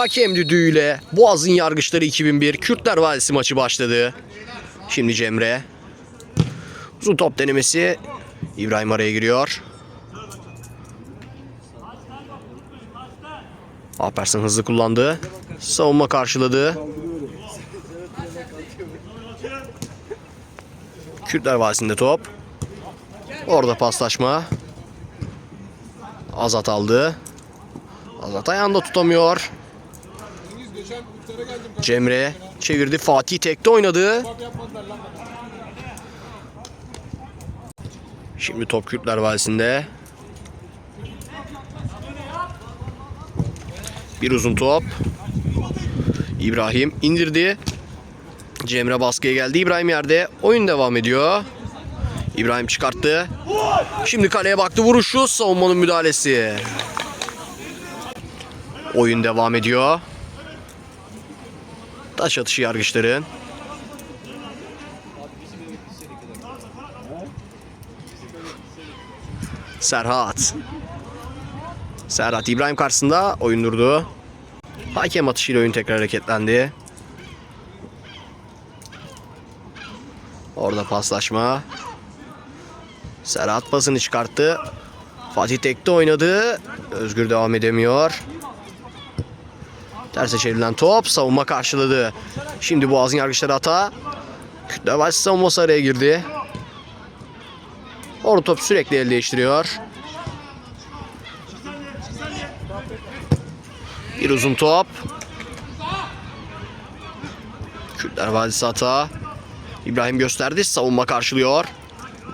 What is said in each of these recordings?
Hakem düdüğüyle Boğaz'ın yargıçları 2001 Kürtler Vadisi maçı başladı. Şimdi Cemre. Uzun top denemesi. İbrahim araya giriyor. Alpersen hızlı kullandı. Savunma karşıladı. Kürtler Vadisi'nde top. Orada paslaşma. Azat aldı. Azat ayağında tutamıyor. Cemre çevirdi. Fatih tekte oynadı. Şimdi top Kürtler Vadisi'nde. Bir uzun top. İbrahim indirdi. Cemre baskıya geldi. İbrahim yerde. Oyun devam ediyor. İbrahim çıkarttı. Şimdi kaleye baktı. Vuruşu. Savunmanın müdahalesi. Oyun devam ediyor. Taş atışı yargıçların. Serhat. Serhat İbrahim karşısında oyun durdu. Hakem atışıyla oyun tekrar hareketlendi. Orada paslaşma. Serhat pasını çıkarttı. Fatih tekte oynadı. Özgür devam edemiyor. Terse çevrilen top savunma karşıladı. Şimdi Boğaz'ın yargıçları hata. Kütle Vadisi savunması araya girdi. Orta top sürekli el değiştiriyor. Bir uzun top. Kürtler Vadisi hata. İbrahim gösterdi. Savunma karşılıyor.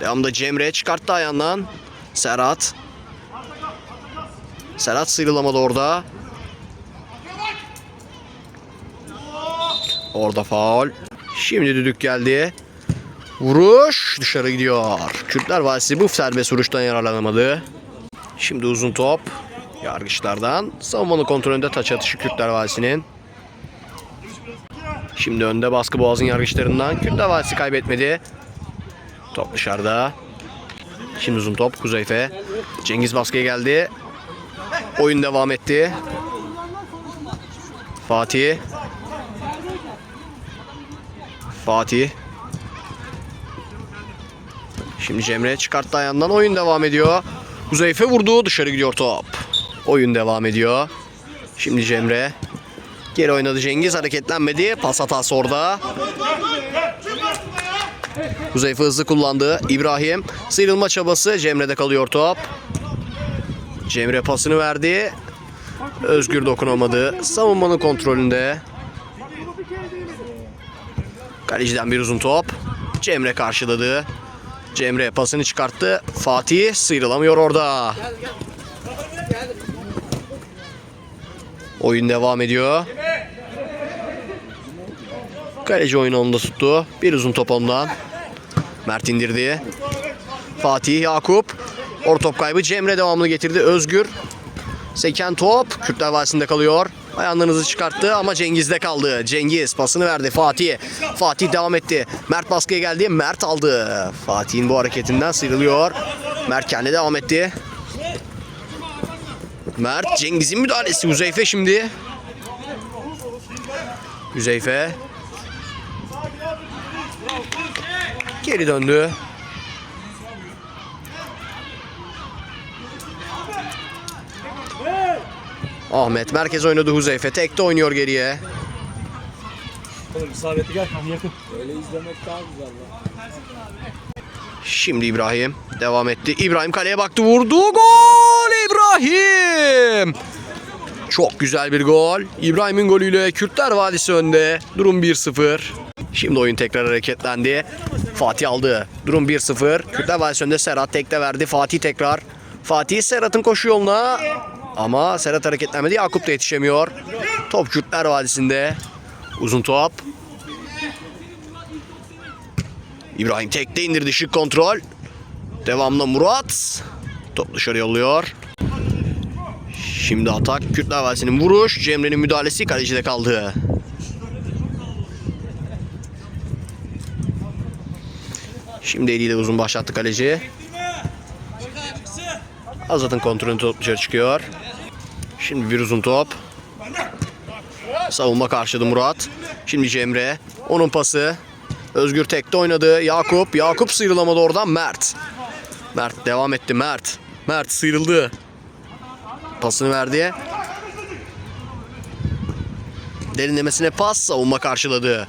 Devamda Cemre çıkarttı ayağından. Serhat. Serhat sıyrılamadı orada. Orada faul. Şimdi düdük geldi. Vuruş dışarı gidiyor. Kürtler Vadisi bu serbest vuruştan yararlanamadı. Şimdi uzun top. Yargıçlardan. Savunmanın kontrolünde taç atışı Kürtler Vadisi'nin. Şimdi önde baskı Boğaz'ın yargıçlarından. Kürtler Vadisi kaybetmedi. Top dışarıda. Şimdi uzun top Kuzeyfe. Cengiz baskıya geldi. Oyun devam etti. Fatih. Fatih. Şimdi Cemre çıkarttı ayağından oyun devam ediyor. Kuzeyfe vurdu dışarı gidiyor top. Oyun devam ediyor. Şimdi Cemre. Geri oynadı Cengiz hareketlenmedi. Pas hatası orada. Kuzeyfe hızlı kullandı. İbrahim sıyrılma çabası Cemre'de kalıyor top. Cemre pasını verdi. Özgür dokunamadı. Savunmanın kontrolünde. Kaleciden bir uzun top. Cemre karşıladı. Cemre pasını çıkarttı. Fatih sıyrılamıyor orada. Oyun devam ediyor. Kaleci oyunu onda tuttu. Bir uzun top ondan. Mert indirdi. Fatih Yakup. Orta top kaybı. Cemre devamını getirdi. Özgür. Seken top. Kürtler Vadisi'nde kalıyor. Ayağından hızı çıkarttı ama Cengiz'de kaldı. Cengiz pasını verdi Fatih. Fatih devam etti. Mert baskıya geldi. Mert aldı. Fatih'in bu hareketinden sıyrılıyor. Mert kendi devam etti. Mert Cengiz'in müdahalesi. Huzeyfe şimdi. Huzeyfe. Geri döndü. Ahmet merkez oynadı Huzeyfe. Tekte oynuyor geriye. Oğlum isabetli gel tam yakın. Öyle izlemek daha güzel lan. Şimdi İbrahim devam etti. İbrahim kaleye baktı vurdu. Gol İbrahim. Çok güzel bir gol. İbrahim'in golüyle Kürtler Vadisi önde. Durum 1-0. Şimdi oyun tekrar hareketlendi. Fatih aldı. Durum 1-0. Kürtler Vadisi önde. Serhat tekte verdi. Fatih tekrar. Fatih Serhat'ın koşu yoluna. Ama Serhat hareketlenmedi. Yakup da yetişemiyor. Top Kürtler Vadisi'nde. Uzun top. İbrahim tekte indirdi şık kontrol. Devamlı Murat. Top dışarı yolluyor. Şimdi atak Kürtler Vadisi'nin vuruş. Cemre'nin müdahalesi kalecide kaldı. Şimdi eliyle uzun başlattı kaleci. Azat'ın kontrolü top dışarı çıkıyor. Şimdi bir uzun top. Savunma karşıladı Murat. Şimdi Cemre. Onun pası. Özgür tekte oynadı. Yakup. Yakup sıyrılamadı oradan. Mert. Mert devam etti. Mert. Mert sıyrıldı. Pasını verdi. Derinlemesine pas. Savunma karşıladı.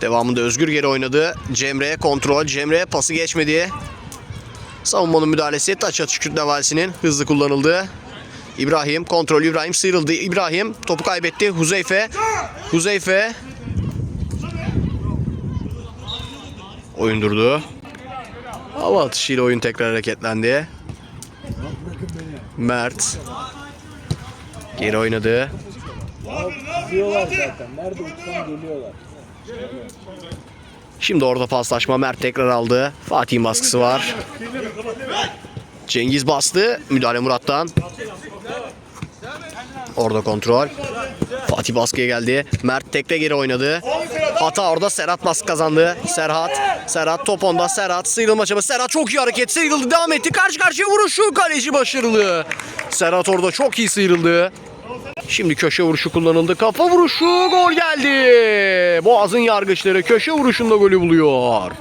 Devamında Özgür geri oynadı. Cemre kontrol. Cemre pası geçmedi. Savunmanın müdahalesi taç atış kütle valisinin hızlı kullanıldı. İbrahim kontrol İbrahim sıyrıldı. İbrahim topu kaybetti. Huzeyfe. Huzeyfe. Oyun durdu. Hava atışıyla oyun tekrar hareketlendi. Mert. Geri oynadı. Şimdi orada paslaşma Mert tekrar aldı. Fatih'in baskısı var. Cengiz bastı. Müdahale Murat'tan. Orada kontrol. Fatih baskıya geldi. Mert tekte geri oynadı. Hata orada Serhat baskı kazandı. Serhat. Serhat top onda. Serhat sıyrılma çabası. Serhat çok iyi hareket. Sıyrıldı. Devam etti. Karşı karşıya vuruşu. Kaleci başarılı. Serhat orada çok iyi sıyrıldı. Şimdi köşe vuruşu kullanıldı. Kafa vuruşu gol geldi. Boğaz'ın yargıçları köşe vuruşunda golü buluyor.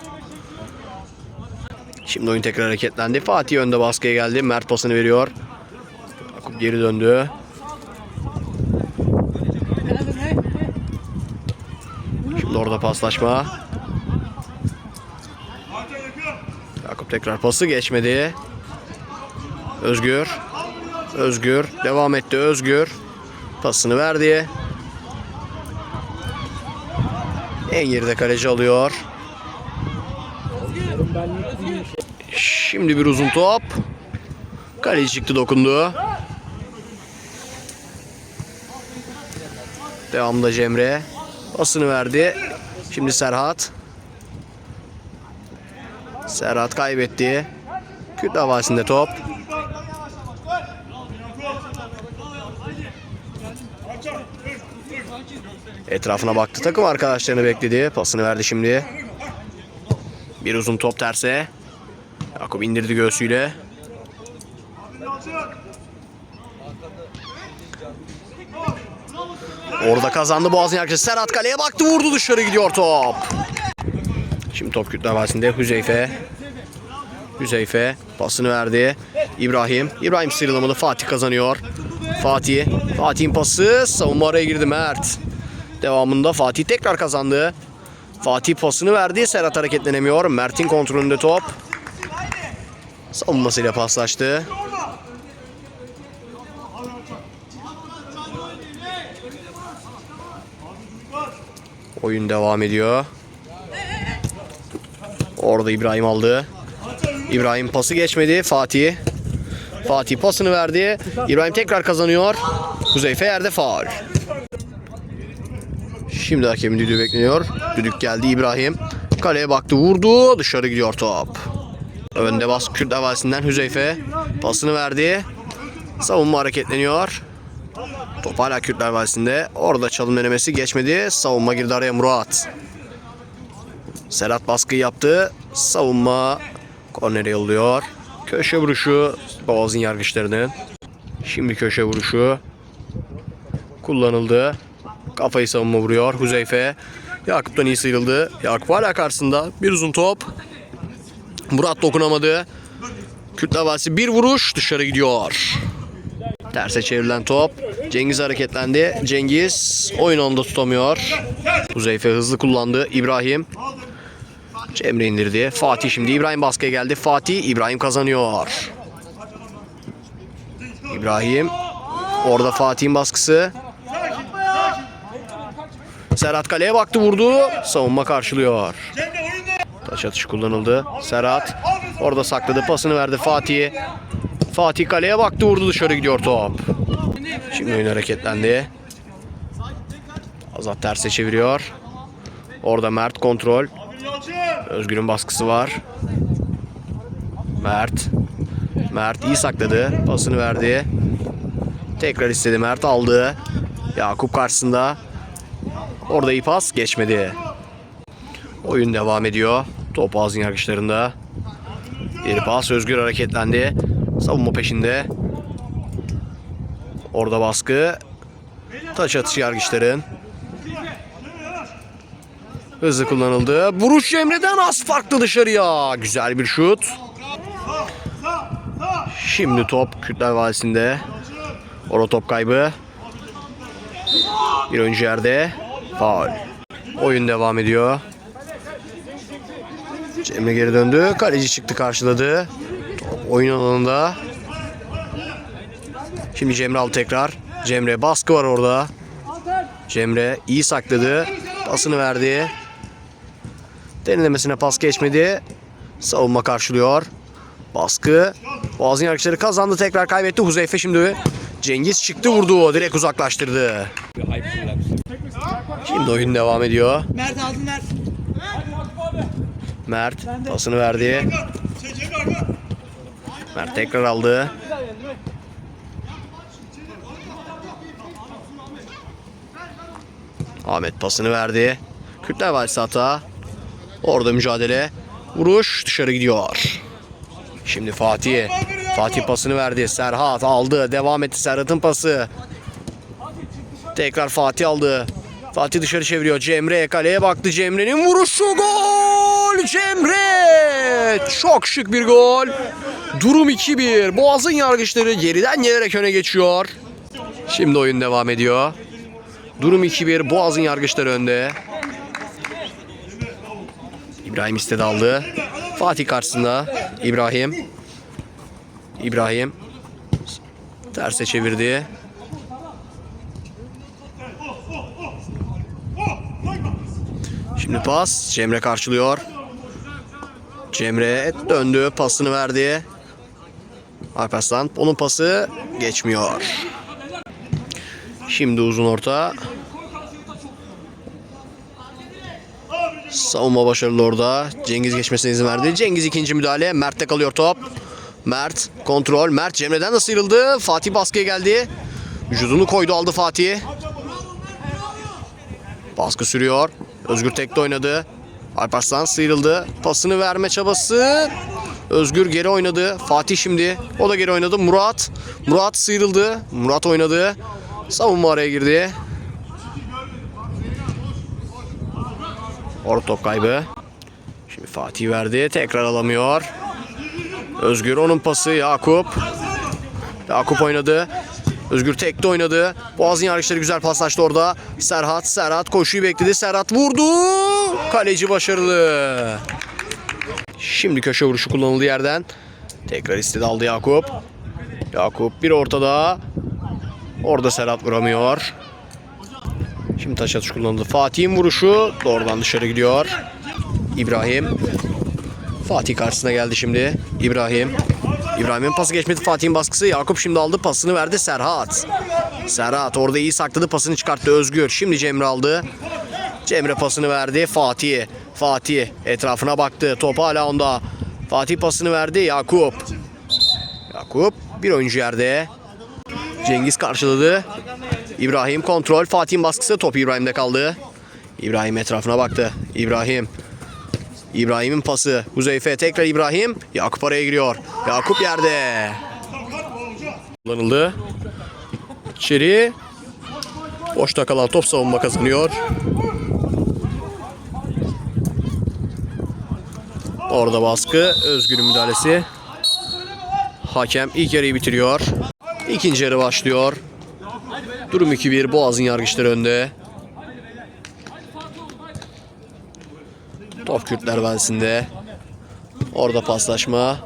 Şimdi oyun tekrar hareketlendi. Fatih önde baskıya geldi. Mert pasını veriyor. Yakup geri döndü. Şimdi orada paslaşma. Yakup tekrar pası geçmedi. Özgür. Özgür. Devam etti Özgür. Pasını verdi. En geride kaleci alıyor. Şimdi bir uzun top. Kaleci çıktı dokundu. Devamında Cemre. Pasını verdi. Şimdi Serhat. Serhat kaybetti. Küt havasında top. Etrafına baktı. Takım arkadaşlarını bekledi. Pasını verdi şimdi. Bir uzun top terse. Yakup indirdi göğsüyle. Orada kazandı Boğaz'ın yargıcısı. Serhat kaleye baktı vurdu dışarı gidiyor top. Şimdi top kütle havasında Hüzeyfe. Hüzeyfe pasını verdi. İbrahim. İbrahim sıyrılamadı. Fatih kazanıyor. Fatih. Fatih'in pası. Savunma araya girdi Mert. Devamında Fatih tekrar kazandı. Fatih pasını verdi. Serhat hareketlenemiyor. Mert'in kontrolünde top. Savunmasıyla paslaştı. Oyun devam ediyor. Orada İbrahim aldı. İbrahim pası geçmedi. Fatih. Fatih pasını verdi. İbrahim tekrar kazanıyor. Huzeyfe yerde faul. Şimdi hakemin düdüğü bekleniyor. Düdük geldi İbrahim. Kaleye baktı vurdu. Dışarı gidiyor top. Önde bas Kürt Hüzeyfe. Pasını verdi. Savunma hareketleniyor. Top hala Kürt havasinde. Orada çalım denemesi geçmedi. Savunma girdi araya Murat. Serhat baskı yaptı. Savunma kornere yolluyor. Köşe vuruşu Boğaz'ın yargıçlarının. Şimdi köşe vuruşu kullanıldı. Kafayı savunma vuruyor. Huzeyfe. Yakup'tan iyi sıyrıldı. Yakup hala karşısında. Bir uzun top. Murat dokunamadı. Kürt havası bir vuruş dışarı gidiyor. Terse çevrilen top. Cengiz hareketlendi. Cengiz oyun onda tutamıyor. Huzeyfe hızlı kullandı. İbrahim. Cemre indirdi. Fatih şimdi İbrahim baskıya geldi. Fatih İbrahim kazanıyor. İbrahim. Orada Fatih'in baskısı. Serhat kaleye baktı vurdu. Savunma karşılıyor. Taç atışı kullanıldı. Serhat orada sakladı. Pasını verdi Fatih. Fatih kaleye baktı vurdu dışarı gidiyor top. Şimdi oyun hareketlendi. Azat terse çeviriyor. Orada Mert kontrol. Özgür'ün baskısı var. Mert. Mert iyi sakladı. Pasını verdi. Tekrar istedi Mert aldı. Yakup karşısında. Orada iyi pas geçmedi. Oyun devam ediyor. Top ağzın yargıçlarında. Geri pas Özgür hareketlendi. Savunma peşinde. Orada baskı. Taç atışı yargıçların. Hızlı kullanıldı. Vuruş Cemre'den az farklı dışarıya. Güzel bir şut. Şimdi top Kürtler Vadisi'nde. Ora top kaybı. Bir oyuncu yerde. Faul. Oyun devam ediyor. Cemre geri döndü. Kaleci çıktı karşıladı. Top oyun alanında. Şimdi Cemre aldı tekrar. Cemre baskı var orada. Cemre iyi sakladı. Pasını verdi. Derinlemesine pas geçmedi. Savunma karşılıyor. Baskı. Boğaz'ın yargıçları kazandı. Tekrar kaybetti. Huzeyfe şimdi Cengiz çıktı vurdu. Direkt uzaklaştırdı. Şimdi oyun devam ediyor. Mert aldın Mert. Mert pasını verdi. Mert tekrar aldı. Ahmet pasını verdi. Kürtler Vadisi hata. Orada mücadele. Vuruş dışarı gidiyor. Şimdi Fatih. Fatih pasını verdi. Serhat aldı. Devam etti Serhat'ın pası. Tekrar Fatih aldı. Fatih dışarı çeviriyor. Cemre kaleye baktı. Cemre'nin vuruşu gol! Cemre! Çok şık bir gol. Durum 2-1. Boğaz'ın yargıçları geriden gelerek öne geçiyor. Şimdi oyun devam ediyor. Durum 2-1. Boğaz'ın yargıçları önde. İbrahim istedi aldı. Fatih karşısında. İbrahim. İbrahim. Terse çevirdi. Şimdi pas. Cemre karşılıyor. Cemre döndü. Pasını verdi. Alparslan. Onun pası geçmiyor. Şimdi uzun orta. Savunma başarılı orada. Cengiz geçmesine izin verdi. Cengiz ikinci müdahale. Mert'te kalıyor top. Mert kontrol. Mert Cemre'den de sıyrıldı. Fatih baskıya geldi. Vücudunu koydu aldı Fatih. Baskı sürüyor. Özgür tekte oynadı. Alparslan sıyrıldı. Pasını verme çabası. Özgür geri oynadı. Fatih şimdi. O da geri oynadı. Murat. Murat sıyrıldı. Murat oynadı. Savunma araya girdi. Orta top kaybı. Şimdi Fatih verdi. Tekrar alamıyor. Özgür onun pası Yakup. Yakup oynadı. Özgür tekte oynadı. Boğaz'ın yargıçları güzel paslaştı orada. Serhat, Serhat koşuyu bekledi. Serhat vurdu. Kaleci başarılı. Şimdi köşe vuruşu kullanıldı yerden. Tekrar istedi aldı Yakup. Yakup bir ortada. Orada Serhat vuramıyor. Şimdi taş atış kullanıldı. Fatih'in vuruşu doğrudan dışarı gidiyor. İbrahim. Fatih karşısına geldi şimdi. İbrahim. İbrahim'in pası geçmedi. Fatih'in baskısı. Yakup şimdi aldı pasını verdi Serhat. Serhat orada iyi sakladı pasını çıkarttı Özgür. Şimdi Cemre aldı. Cemre pasını verdi Fatih. Fatih etrafına baktı. Top hala onda. Fatih pasını verdi Yakup. Yakup bir oyuncu yerde. Cengiz karşıladı. İbrahim kontrol. Fatih'in baskısı. Top İbrahim'de kaldı. İbrahim etrafına baktı. İbrahim. İbrahim'in pası. Huzeyfe tekrar İbrahim. Yakup araya giriyor. Yakup yerde. Kullanıldı. İçeri. Boşta kalan top savunma kazanıyor. Orada baskı. Özgür'ün müdahalesi. Hakem ilk yarıyı bitiriyor. İkinci yarı başlıyor. Durum 2-1. Boğaz'ın yargıçları önde. Top Kürtler Vadisi'nde. Orada paslaşma.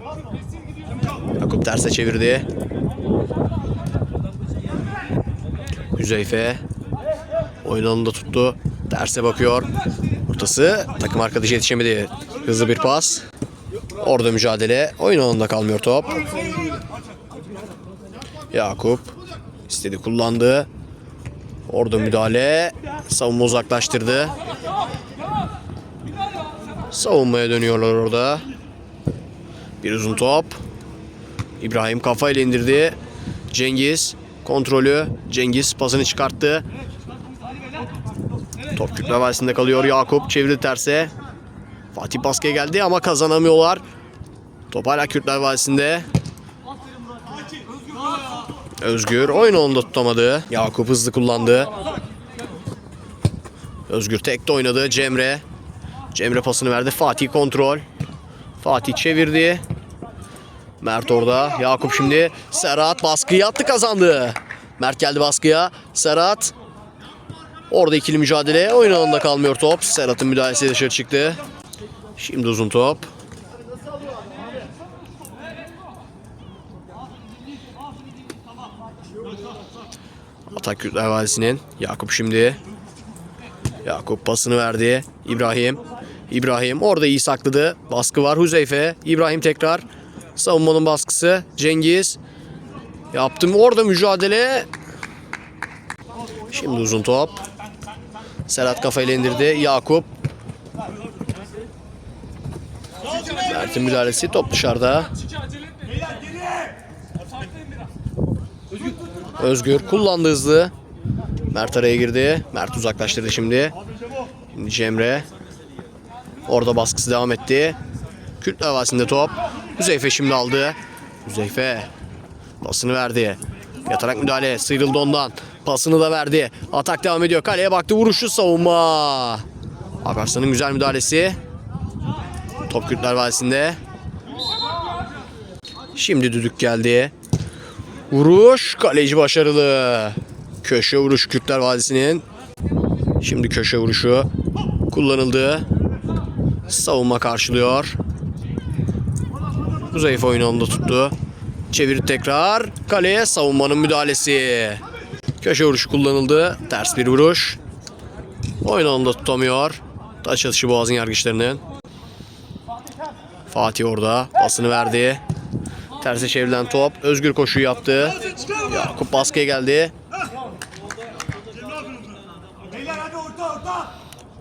Yakup terse çevirdi. Hüzeyfe. Oyun alanında tuttu. Terse bakıyor. Ortası takım arkadaşı yetişemedi. Hızlı bir pas. Orada mücadele. Oyun alanında kalmıyor top. Yakup istedi kullandı. Orada müdahale. Savunma uzaklaştırdı. Savunmaya dönüyorlar orada. Bir uzun top. İbrahim kafayla indirdi. Cengiz kontrolü. Cengiz pasını çıkarttı. Top Kürtler Vadisi'nde kalıyor. Yakup çevirdi terse. Fatih baskıya geldi ama kazanamıyorlar. Top hala Kürtler Vadisi'nde. Özgür oyun onda tutamadı. Yakup hızlı kullandı. Özgür tekte oynadı. Cemre. Cemre pasını verdi. Fatih kontrol. Fatih çevirdi. Mert orada. Yakup şimdi. Serhat baskıyı attı kazandı. Mert geldi baskıya. Serhat. Orada ikili mücadele. Oyun alanında kalmıyor top. Serhat'ın müdahalesi dışarı çıktı. Şimdi uzun top. Atak Kürtler Vadisi'nin. Yakup şimdi. Yakup pasını verdi. İbrahim. İbrahim orada iyi sakladı. Baskı var Huzeyfe. İbrahim tekrar. Savunmanın baskısı. Cengiz. Yaptım orada mücadele. Şimdi uzun top. Serhat kafayla indirdi. Yakup. Mert'in müdahalesi. Top dışarıda. Özgür kullandı hızlı. Mert araya girdi. Mert uzaklaştırdı şimdi. Şimdi Cemre. Orada baskısı devam etti. Kürt havasında top. Hüzeyfe şimdi aldı. Hüzeyfe. Pasını verdi. Yatarak müdahale. Sıyrıldı ondan. Pasını da verdi. Atak devam ediyor. Kaleye baktı. Vuruşu savunma. Akarslan'ın güzel müdahalesi. Top Kürtler Vadisi'nde. Şimdi düdük geldi. Vuruş. Kaleci başarılı. Köşe vuruş Kürtler Vadisi'nin. Şimdi köşe vuruşu kullanıldı. Savunma karşılıyor. Zayıf oyunu onda tuttu. Çevir tekrar. Kaleye savunmanın müdahalesi. Köşe vuruşu kullanıldı. Ters bir vuruş. Oyun onda tutamıyor. Taç atışı boğazın yargıçlarının. Fatih orada. Pasını verdi. Terse çevrilen top. Özgür koşu yaptı. Yakup baskıya geldi.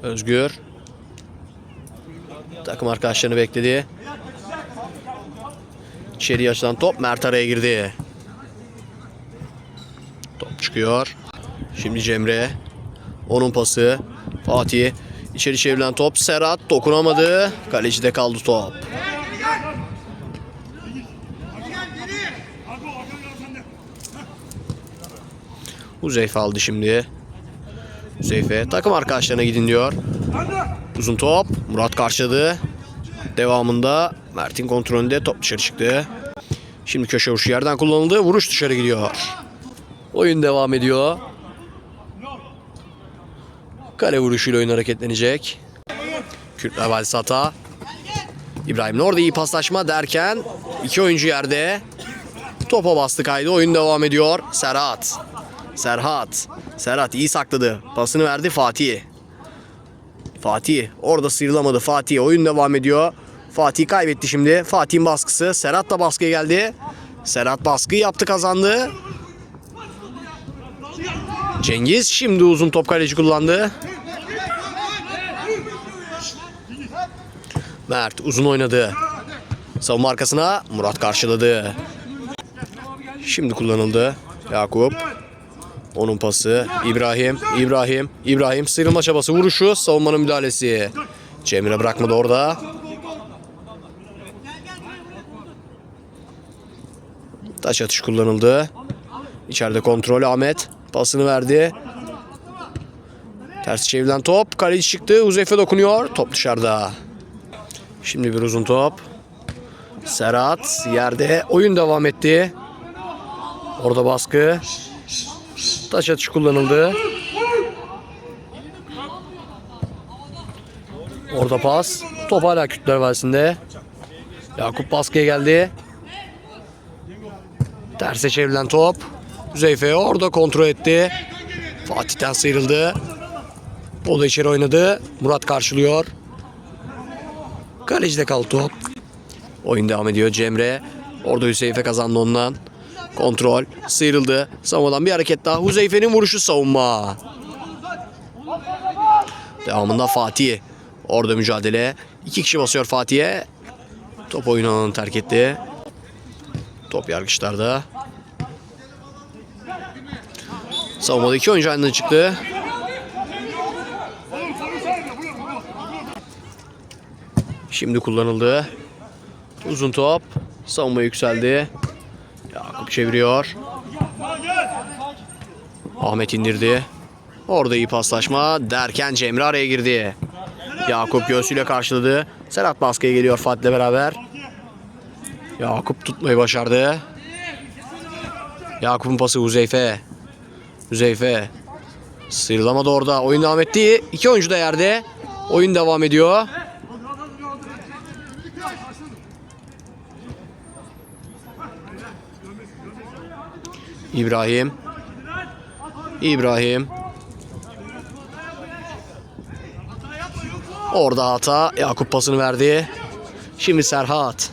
Özgür. Takım arkadaşlarını bekledi. İçeriye açılan top Mert araya girdi. Top çıkıyor. Şimdi Cemre. Onun pası. Fatih. İçeri çevrilen top. Serhat dokunamadı. Kalecide kaldı top. Huzeyfe aldı şimdi. Huzeyfe takım arkadaşlarına gidin diyor. Uzun top. Murat karşıladı. Devamında Mert'in kontrolünde top dışarı çıktı. Şimdi köşe vuruşu yerden kullanıldı. Vuruş dışarı gidiyor. Oyun devam ediyor. Kale vuruşuyla oyun hareketlenecek. Kürtler Vadisi hata. İbrahim'le orada iyi paslaşma derken iki oyuncu yerde. Topa bastı kaydı. Oyun devam ediyor. Serhat. Serhat. Serhat iyi sakladı. Pasını verdi Fatih. Fatih orada sıyrılamadı. Fatih oyun devam ediyor. Fatih kaybetti şimdi. Fatih'in baskısı. Serhat da baskıya geldi. Serhat baskıyı yaptı kazandı. Cengiz şimdi uzun top kaleci kullandı. Mert uzun oynadı. Savunma arkasına Murat karşıladı. Şimdi kullanıldı. Yakup. Onun pası. İbrahim. İbrahim. İbrahim sıyrılma çabası. Vuruşu. Savunmanın müdahalesi. Cemre bırakmadı orada. Taş atış kullanıldı. İçeride kontrol Ahmet. Pasını verdi. Ters çevrilen top. Kaleci çıktı. Uzeyfe dokunuyor. Top dışarıda. Şimdi bir uzun top. Serhat yerde. Oyun devam etti. Orada baskı. Taş atışı kullanıldı. Orada pas. Top hala Kürtler Vadisi'nde. Yakup baskıya geldi. Terse çevrilen top. Zeyfe orada kontrol etti. Fatih'ten sıyrıldı. O da içeri oynadı. Murat karşılıyor. Kalecide kaldı top. Oyun devam ediyor Cemre. Orada Hüseyfe kazandı ondan. Kontrol. Sıyrıldı. Savunmadan bir hareket daha. Huzeyfe'nin vuruşu savunma. Devamında Fatih. Orada mücadele. İki kişi basıyor Fatih'e. Top oyun alanını terk etti. Top yargıçlarda. Savunmada iki oyuncu aynı çıktı. Şimdi kullanıldı. Uzun top. Savunma yükseldi. Yakup çeviriyor. Ahmet indirdi. Orada iyi paslaşma derken Cemre araya girdi. Yakup göğsüyle karşıladı. Serhat baskıya geliyor Fatih'le beraber. Yakup tutmayı başardı. Yakup'un pası Huzeyfe. Huzeyfe. Sıyrılamadı orada. Oyun devam etti. İki oyuncu da yerde. Oyun devam ediyor. İbrahim. İbrahim. Orada hata. Yakup pasını verdi. Şimdi Serhat.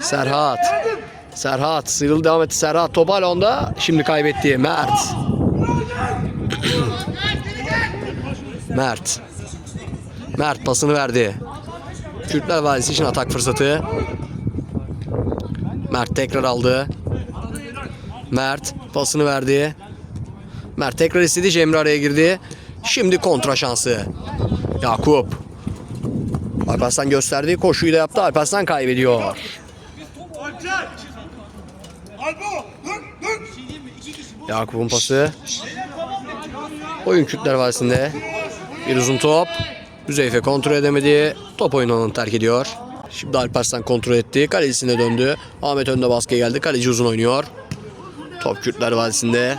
Serhat. Serhat. Sıyrıldı devam etti Serhat. Top hala onda. Şimdi kaybetti. Mert. Mert. Mert pasını verdi. Kürtler Vadisi için atak fırsatı. Mert tekrar aldı. Mert pasını verdi. Mert tekrar istedi. Cemre araya girdi. Şimdi kontra şansı. Yakup. Alparslan gösterdi. Koşuyu da yaptı. Alparslan kaybediyor. Yakup'un pası. Oyun Kürtler Vadisi'nde. Bir uzun top. Müzeyfe kontrol edemedi. Top oyun alanını terk ediyor. Şimdi Alparslan kontrol etti. Kalecisine döndü. Ahmet önde baskıya geldi. Kaleci uzun oynuyor. Top Kürtler Vadisi'nde.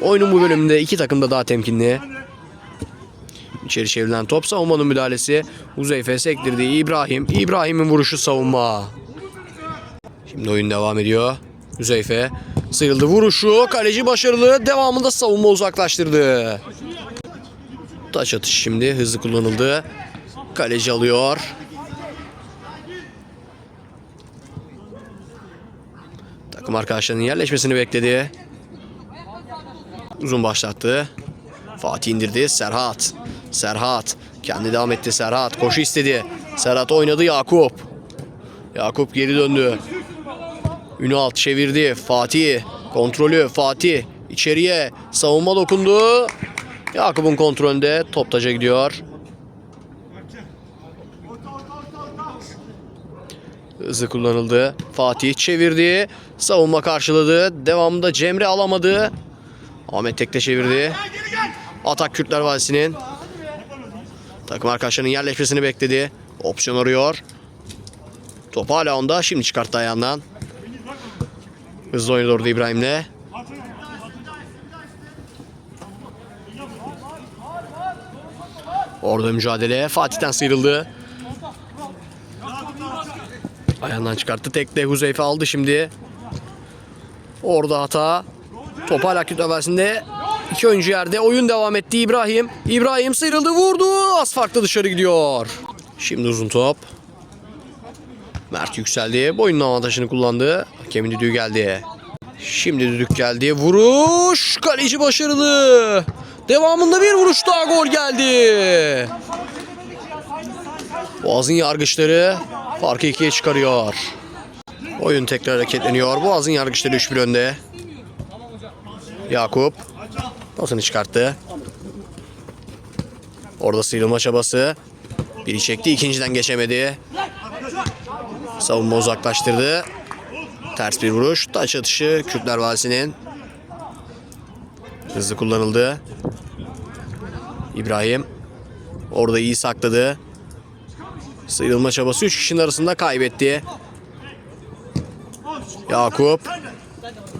Oyunun bu bölümünde iki takım da daha temkinli. İçeri çevrilen top savunmanın müdahalesi. Uzeyfe sektirdi. İbrahim. İbrahim'in vuruşu savunma. Şimdi oyun devam ediyor. Üzeyfe sıyrıldı vuruşu. Kaleci başarılı. Devamında savunma uzaklaştırdı. Taç atışı şimdi hızlı kullanıldı. Kaleci alıyor. Takım arkadaşlarının yerleşmesini bekledi. Uzun başlattı. Fatih indirdi. Serhat. Serhat. Kendi devam etti Serhat. Koşu istedi. Serhat oynadı Yakup. Yakup geri döndü. Ünal çevirdi. Fatih. Kontrolü Fatih. içeriye savunma dokundu. Yakup'un kontrolünde top taca gidiyor. Hızlı kullanıldı. Fatih çevirdi. Savunma karşıladı. Devamında Cemre alamadı. Ahmet tekte çevirdi. Atak Kürtler Vadisi'nin. Takım arkadaşlarının yerleşmesini bekledi. Opsiyon arıyor. Top hala onda. Şimdi çıkarttı ayağından. Hızlı oynadı orada İbrahim'le. Orada mücadele. Fatih'ten sıyrıldı. Ayağından çıkarttı. Tekte Huzeyfe aldı şimdi. Orada hata. Top hala Kürtler Vadisi'nde. İki oyuncu yerde. Oyun devam etti İbrahim. İbrahim sıyrıldı vurdu. Az farklı dışarı gidiyor. Şimdi uzun top. Mert yükseldi. Boyunun avantajını kullandı. Hakemin düdüğü geldi. Şimdi düdük geldi. Vuruş. Kaleci başarılı. Devamında bir vuruş daha gol geldi. Boğaz'ın yargıçları farkı ikiye çıkarıyor. Oyun tekrar hareketleniyor. Boğaz'ın yargıçları 3-1 önde. Yakup pasını çıkarttı. Orada sıyrılma çabası. Biri çekti, ikinciden geçemedi. Savunma uzaklaştırdı. Ters bir vuruş. Taç atışı Kürtler Vadisi'nin. Hızlı kullanıldı. İbrahim. Orada iyi sakladı. Sıyrılma çabası 3 kişinin arasında kaybetti. Yakup.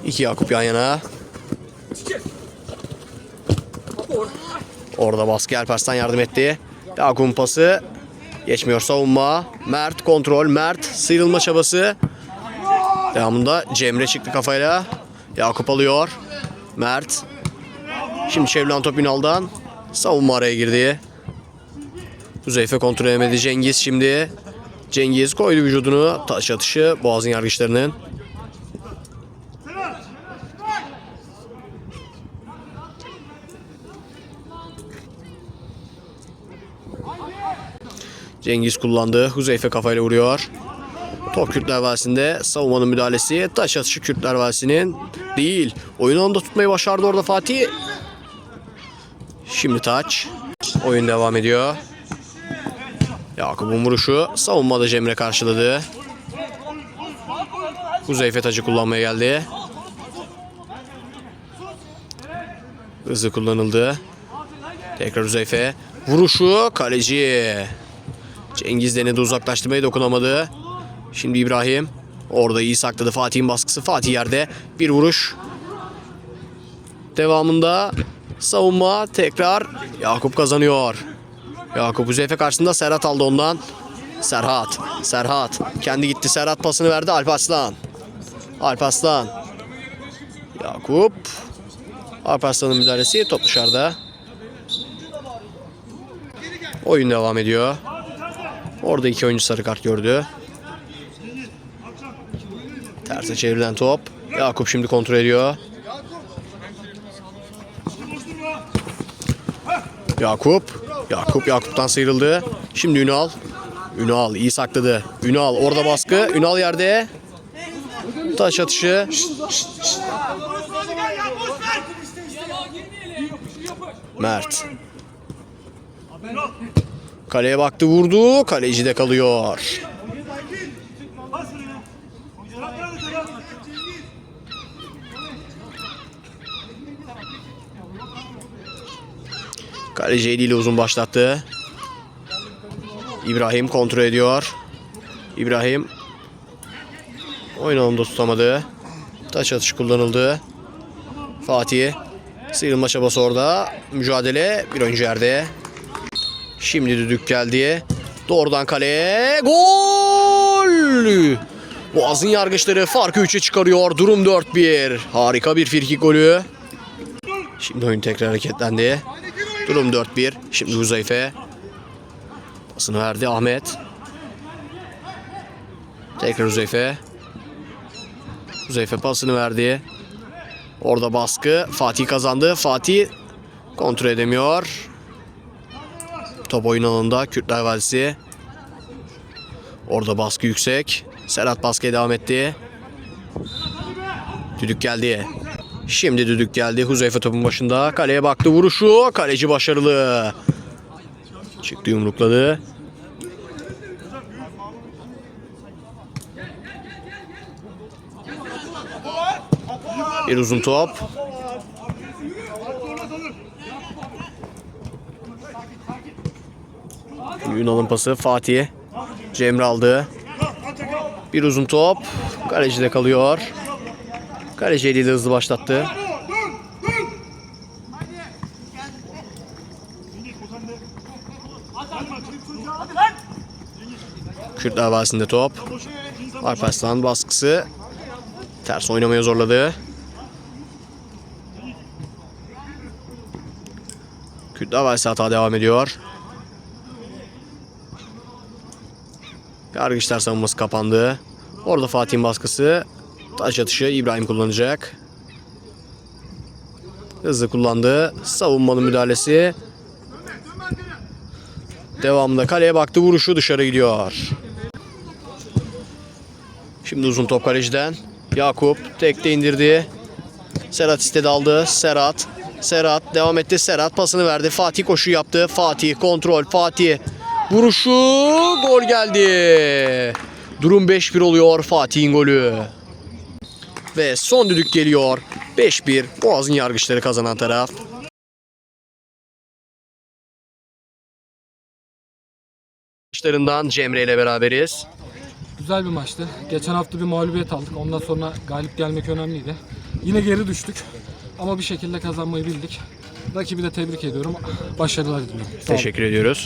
İki Yakup yan yana. Orada baskı Alparslan yardım etti. Yakup'un pası. Geçmiyor savunma. Mert kontrol. Mert sıyrılma çabası. Devamında Cemre çıktı kafayla. Yakup alıyor. Mert. Şimdi çevrilen top Ünal'dan. Savunma araya girdi. Huzeyfe kontrol edemedi. Cengiz şimdi. Cengiz koydu vücudunu. Taş atışı Boğaz'ın yargıçlarının. Cengiz kullandı. Huzeyfe kafayla vuruyor. Top Kürtler Vadisi'nde savunmanın müdahalesi. Taş atışı Kürtler Vadisi'nin değil. Oyunu onda tutmayı başardı orada Fatih. Şimdi taç. Oyun devam ediyor. Yakup'un vuruşu savunmada Cemre karşıladı. Kuzey Fetacı kullanmaya geldi. Hızlı kullanıldı. Tekrar Üzeyfe. Vuruşu kaleci. Cengiz denedi uzaklaştırmayı dokunamadı. Şimdi İbrahim. Orada iyi sakladı Fatih'in baskısı. Fatih yerde. Bir vuruş. Devamında savunma tekrar Yakup kazanıyor. Yakup Üzeyfe karşısında Serhat aldı ondan. Serhat. Serhat. Kendi gitti. Serhat pasını verdi Alparslan. Alparslan. Yakup. Alparslan'ın müdahalesi top dışarıda. Oyun devam ediyor. Orada iki oyuncu sarı kart gördü. Terse çevrilen top. Yakup şimdi kontrol ediyor. Yakup. Yakup Yakup'tan sıyrıldı. Şimdi Ünal. Ünal iyi sakladı. Ünal orada baskı. Ünal yerde. Taş atışı. Mert. Kaleye baktı vurdu. Kaleci de kalıyor. Kaleci eliyle uzun başlattı. İbrahim kontrol ediyor. İbrahim oyun alanında tutamadı. Taç atışı kullanıldı. Fatih sıyrılma çabası orada. Mücadele bir oyuncu yerde. Şimdi düdük geldi. Doğrudan kaleye gol! Boğaz'ın yargıçları farkı 3'e çıkarıyor. Durum 4-1. Harika bir frikik golü. Şimdi oyun tekrar hareketlendi. Durum 4-1. Şimdi Huzeyfe. Pasını verdi Ahmet. Tekrar Huzeyfe. Huzeyfe pasını verdi. Orada baskı. Fatih kazandı. Fatih kontrol edemiyor. Top oyun alanında Kürtler Vadisi. Orada baskı yüksek. Serhat baskıya devam etti. Düdük geldi. Şimdi düdük geldi. Huzeyfe topun başında. Kaleye baktı vuruşu. Kaleci başarılı. Çıktı yumrukladı. Bir uzun top. Yunan'ın pası Fatih. Cemre aldı. Bir uzun top. Kalecide kalıyor. Kaleci eliyle hızlı başlattı. Kürt davasında top. Alparslan baskısı. Ters oynamaya zorladı. Kürt davası hata devam ediyor. Yargıçlar savunması kapandı. Orada Fatih'in baskısı. Taş atışı İbrahim kullanacak. Hızlı kullandı. Savunmanın müdahalesi. Devamında kaleye baktı. Vuruşu dışarı gidiyor. Şimdi uzun top kaleciden. Yakup tekte indirdi. Serhat istedi aldı. Serhat. Serhat devam etti. Serhat pasını verdi. Fatih koşu yaptı. Fatih kontrol. Fatih vuruşu gol geldi. Durum 5-1 oluyor Fatih'in golü. Ve son düdük geliyor. 5-1 Boğaz'ın yargıçları kazanan taraf. Yargıçlarından Cemre ile beraberiz. Güzel bir maçtı. Geçen hafta bir mağlubiyet aldık. Ondan sonra galip gelmek önemliydi. Yine geri düştük. Ama bir şekilde kazanmayı bildik. Rakibi de tebrik ediyorum. Başarılar diliyorum. Teşekkür ediyoruz.